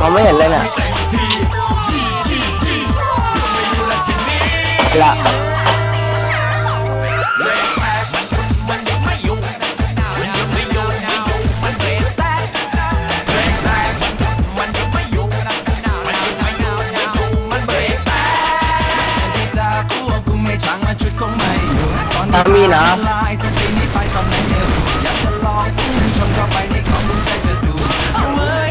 มองไม่เห็นเลยน่ะละที่จะควบคุมไม่ช่างมาชุดคงไม่อยู่ตอนตามมีนะ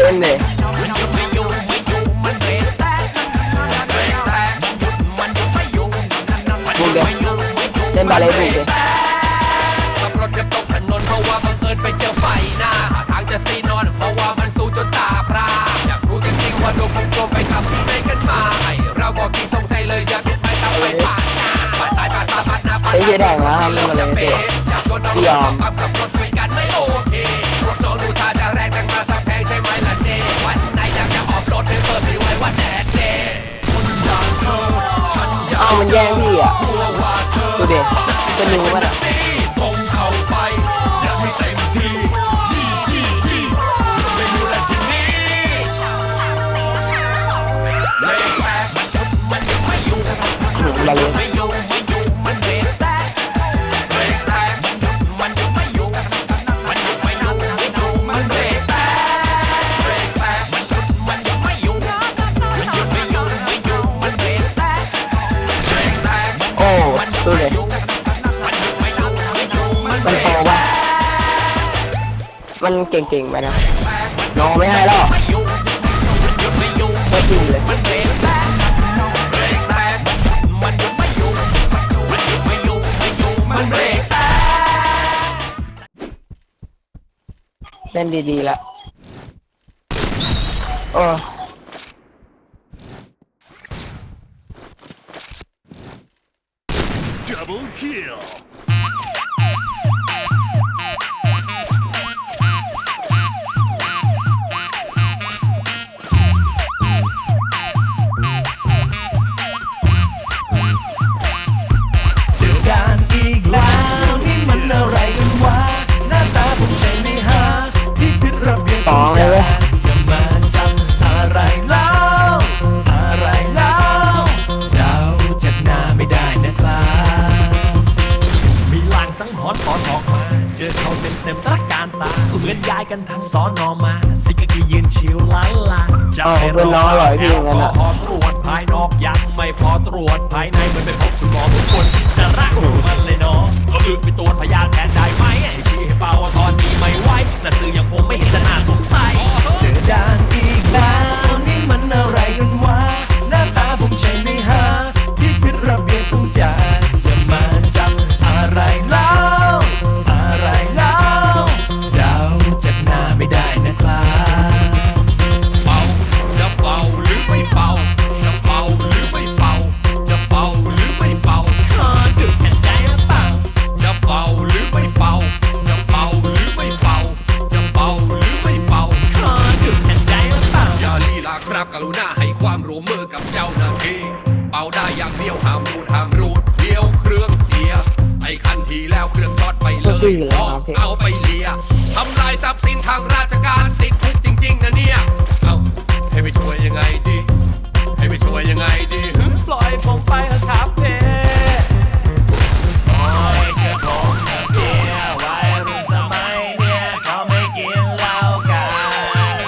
ากชนเข้าไปให้เธอรู้ว่าเจ็บครั้งนี้จะทำให้เธอประทับใจฉันในลีลารถความรักไม่มีกันชนเพราะฉันไม่ได้แต่งมาเอามาเอาโคตรเจ็บเลยเล่นเลยเอามาเล่นไม่ยิงพี่เหนื่อยเลยดูเล่นเลยบุกเดีเล่นบาเล่บุกเดีขับรถจะตกถนนเพราะว่าบังเอิญไปเจอไฟหน้าหาทางจะซีนอนเพราะว่ามันสู้จนตาพร่าอยากรู้จริงว่าโดนคุมตัวไปทำที่ไหนกันมาเราบอกกี่สงสัยเลยอย่าผิดไปทำไปผ่านหน้าผ่านสายผ่านตาผ่านหน้าผ่านไอ้เหี้ยแดงนะทำเล่นมาเลยเตะอยากชวนน้องพี่ยอมขับขับรถคุยกันไม่โจะรู้ว่าไปอยากให้เต็มที่จี้จี้จี้ไม่อยู่แล้วทีนี้เลขแปดมันจุดมันยังไม่อยู่บาเล่ไม่อยู่ไม่อยู่ มันเก่งๆไปนะน้องไม่ให้แล้วไม่อยู่มันอยู่ไม่อยู่ไม่จริงเลยมันเบรกแตกเบ สอนอมาสิกะกียืนชิวล้านลาจะเออให้เป็นน้องอร่อยพี่อย่างนั้นแออะลกอฮอล์ตรวจภายนอกยังไม่พอตรวจภายในเหมือนไปพบคุณหมอทุกคนจะรักมันเลยเนาะก็อึไปตรวจพยานแทนได้ไหมไอ้ชี้ให้เปล่าว่าตอนนี้ไม่ไหวแต่สื่อยังคงไม่เห็นจะน่าสงสัยเจอด่านอีกแล้วนี่มันอะไรกันวะหน้าตาผมใช่ไหมฮะ ปเลยออกเอาไปเลียทำลายทรัพย์สินทางราชการติดคุกจริง ๆนะเนี่ย เอาให้ไปช่วยยังไงดี ให้ไปช่วยยังไงดีฮึปล่อยผมไปเถอะครับเพโอ้ยเชื่อผมนะเพียวัยรุ่นสมัยเนี่ยเขาไม่กินเหล้ากัน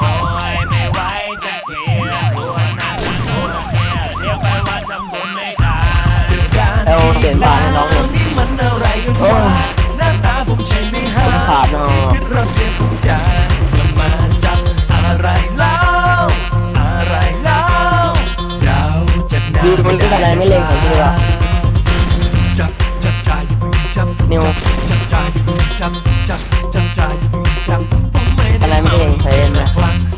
โอ้ยไม่ไหวจะเคลียร์ตัวนั้นตัวเนี่ยเดี๋ยวไปวัดทำบุญไม่ทัน เอลเสียงบานให้น้องเลยนี่มันอะไร กันโอ้วะหน้าตาผมใช่ไมฮะผมขาดเนอะที่ผิดระเบียบต้จายอย่ามาจับอะไรเล่าอะไรเล่าเดาจากหน้าดีมันที่อะไรไม่เลงของพี่ว่ะจับจับจ่าเพิ่งจับนิวจับจ่าเพิ่งจับจับจับจอย่าเพิ่งจับผมไม่อะไรไม่เล็งใครเล่นนะ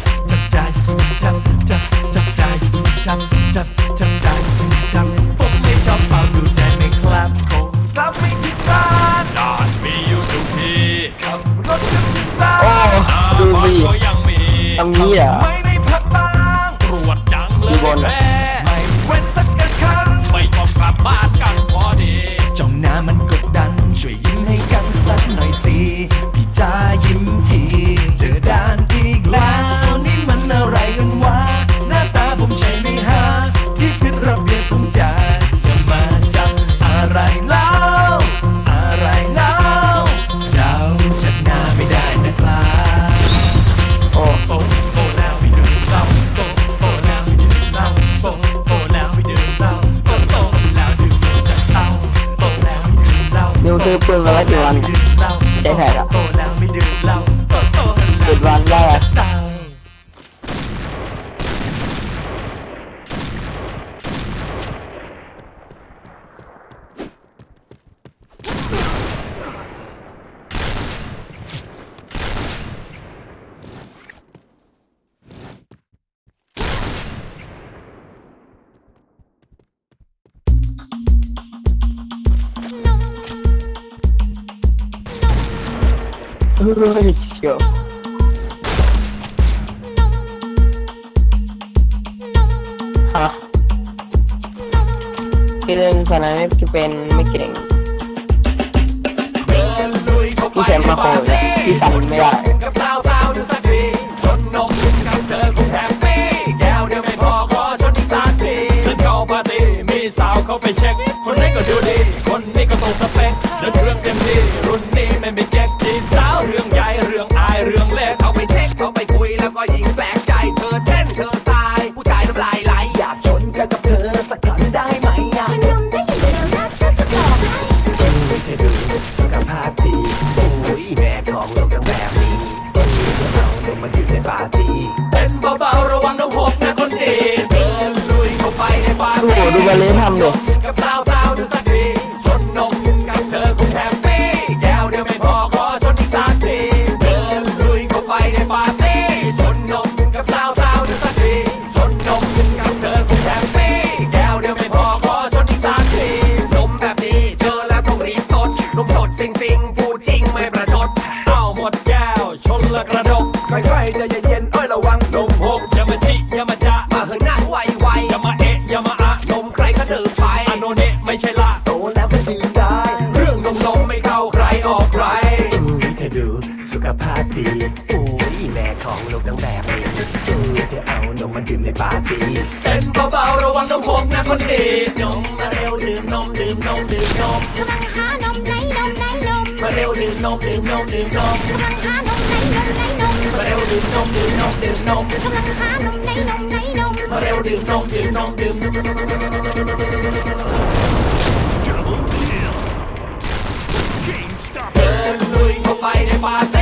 ซื้อปืนมาไว้กี่วันไม่ดื่มเหล้าแผลละโอ้แล้วไม่ดื่มเหล้าโอ้โอ้เจ็ดวันได้อะ ฮ้ยเชียวฮะพี่เล่นสนามไม่เป็นไม่เก่งพี่แชมป์มาโคเลยพี่ฟันไม่ได้กับสาวสาวๆดูสักทีชนนมกินกับเธอคงแฮปปี้แก้วเดียวไม่พอขอชนอีสามทีฉันเข้าปาร์ตี้มีสาวเขาไปเช็ค คนนี้ก็ดูดี คนนี้ก็ตรงสเปค เดินเรื่องเต็มที่รุ่นนี้ไม่มีแก๊กจีบสาวเรื่องใหญ่เรื่องอายเรื่องเล็กเขาไปเช็คเขาไปคุยแล้วก็ยิงแปลกใจเธอเต้นเธอตาย ผู้ชายน้ำลายไหลอยากชนกันกับเธอสักครั้งได้ไหมอะฉันนมได้อย่างเดียวนะฉันจะบอกให้เธอดูสุขภาพดีโอ้ยแม่ของโลกยังแบบนี้โอ้ยเราลงมาดื่มในปาร์ตี้เต้นเบาๆระวังน้ำหกนะคนดีเดินลุยเข้าไปในปาร์โอ้โหตี้ดูบาเล่ทำดิกับ ภาพดีอ้ยแม่ของลูกน้องแบบนี้จูเธอเอานมมาดื่มในปาร์ตี้เต็มเบาๆระวังนมพกนะคนดีนมมาเร็วดื่มนมดื่มนมดื่มนมกำลังหานมไหนนมไหนนมมาเร็วดื่มนมดื่มนมดื่มนมกำลังหานมไหนนมไหนนมมาเร็วดื่มนมดื่มนมดื่มนมกำลังหานมไหนนมไหนนมมาเร็วดื่มนมดื่มนมดื่มนมเดินลุยเข้าไปในปาร์ตี้